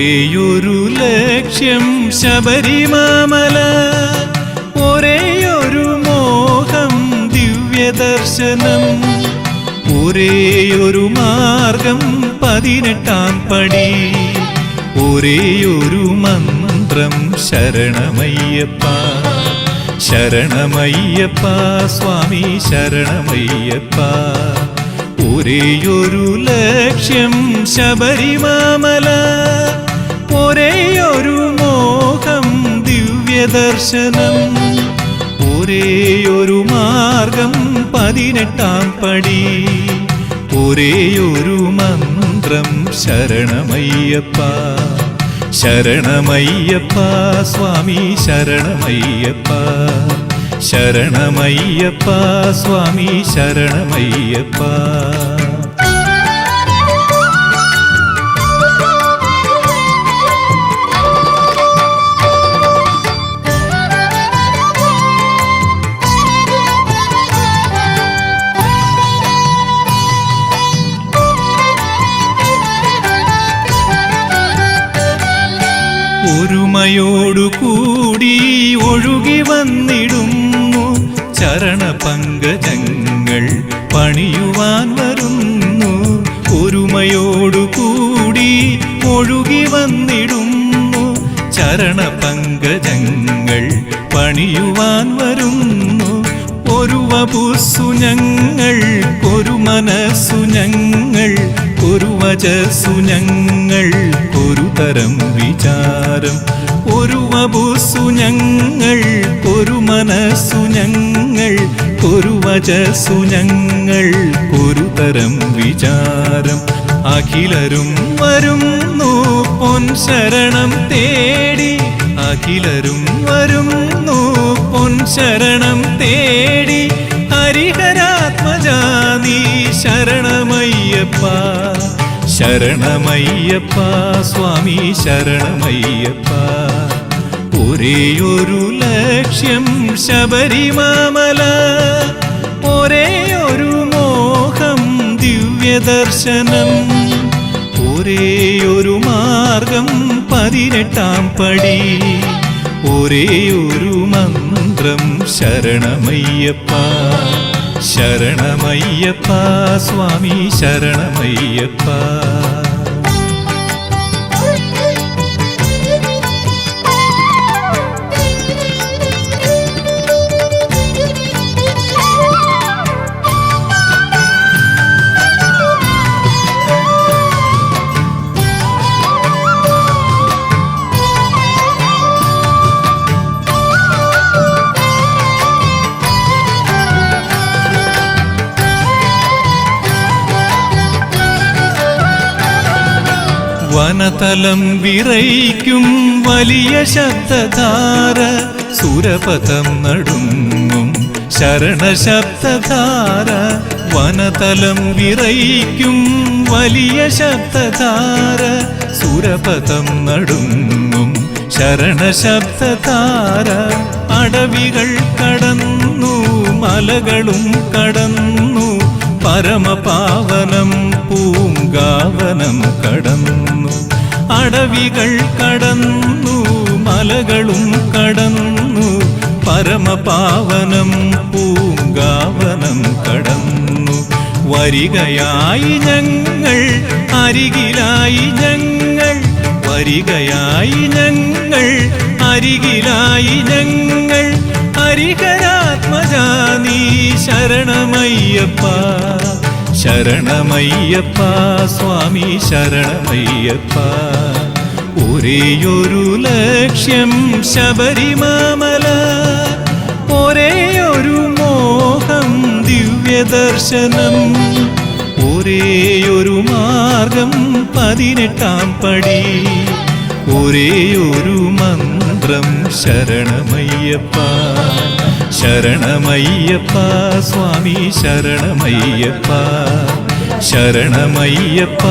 ഒരേയൊരു ലക്ഷ്യം ശബരിമാമല ഒരേയൊരു മോഹം ദിവ്യദർശനം ഒരേയൊരു മാർഗം പതിനെട്ടാം പടി ഒരേയൊരു മന്ത്രം ശരണമയ്യപ്പ ശരണമയ്യപ്പ സ്വാമി ശരണമയ്യപ്പ. ഒരേയൊരു ലക്ഷ്യം ശബരിമാമല ഒരേയൊരു മോഹം ദിവ്യദർശനം ഒരേയൊരു മാർഗം പതിനെട്ടാം പടി ഒരേയൊരു മന്ത്രം ശരണമയ്യപ്പ ശരണമയ്യപ്പ സ്വാമി ശരണമയ്യപ്പ ശരണമയ്യപ്പ സ്വാമി ശരണമയ്യപ്പ. ഒരുമയോടുകൂടി ഒഴുകി വന്നിടുന്നു. ചരണപങ്കജങ്ങൾ പണിയുവാൻ വരുന്നു. ഒരുമയോടുകൂടി ഒഴുകി വന്നിടുന്നു. ചരണപങ്കജങ്ങൾ പണിയുവാൻ വരുന്നു. ഒരു വപുസ്സു ഞങ്ങൾ ഒരു മനസ്സു ഞങ്ങൾ ഒരു വചസ്സു ഞങ്ങൾ തരം വിചാരം. ഒരു വപുസ്സു ഞങ്ങൾ ഒരു മനസ്സു ഞങ്ങൾ ഒരു വചസ്സു ഞങ്ങൾ ഒരു തരം വിചാരം. അഖിലരും വരുന്നു പൊൻ ശരണം തേടി. അഖിലരും വരുന്നു പൊൻ ശരണം തേടി. ഹരിഹരാത്മജാതി ശരണമയ്യപ്പ. ശരണമയ്യപ്പ സ്വാമി ശരണമയ്യപ്പ. ഒരേയൊരു ലക്ഷ്യം ശബരിമാമല. ഒരേയൊരു മോഹം ദിവ്യദർശനം. ഒരേയൊരു മാർഗം പതിനെട്ടാം പടി. ഒരേയൊരു മന്ത്രം ശരണമയ്യപ്പ. ശരണമയ്യപ്പ സ്വാമി ശരണമയ്യപ്പ. വനതലം വിറയ്ക്കും വലിയ ശബ്ദധാര. സുരപഥം നടുങ്ങും ശരണശബ്ദധാര വനതലം വിറയ്ക്കും വലിയ ശബ്ദധാര. സുരപഥം നടുങ്ങും ശരണശബ്ദധാര അടവികൾ കടന്നു മലകളും കടന്നു. പരമപാവനം പൂങ്കാവനം കടന്നു. അടവികൾ കടന്നു മലകളും കടന്നു. പരമപാവനം പൂങ്കാവനം കടന്നു. വരികയായി ഞങ്ങൾ അരികിലായി ഞങ്ങൾ. വരികയായി ഞങ്ങൾ അരികിലായി ഞങ്ങൾ. അരികരാത്മജാനീ ശരണമയ്യപ്പ. ശരണമയ്യപ്പ സ്വാമി ശരണമയ്യപ്പ. ഒരേയൊരു ലക്ഷ്യം ശബരിമാമല ഒരേയൊരു മോഹം ദിവ്യദർശനം ഒരേയൊരു മാർഗം പതിനെട്ടാം പടി ഒരേയൊരു മന്ത്രം ശരണമയ്യപ്പ. ശരണമയ്യപ്പ സ്വാമി ശരണമയ്യപ്പ ശരണമയ്യപ്പ.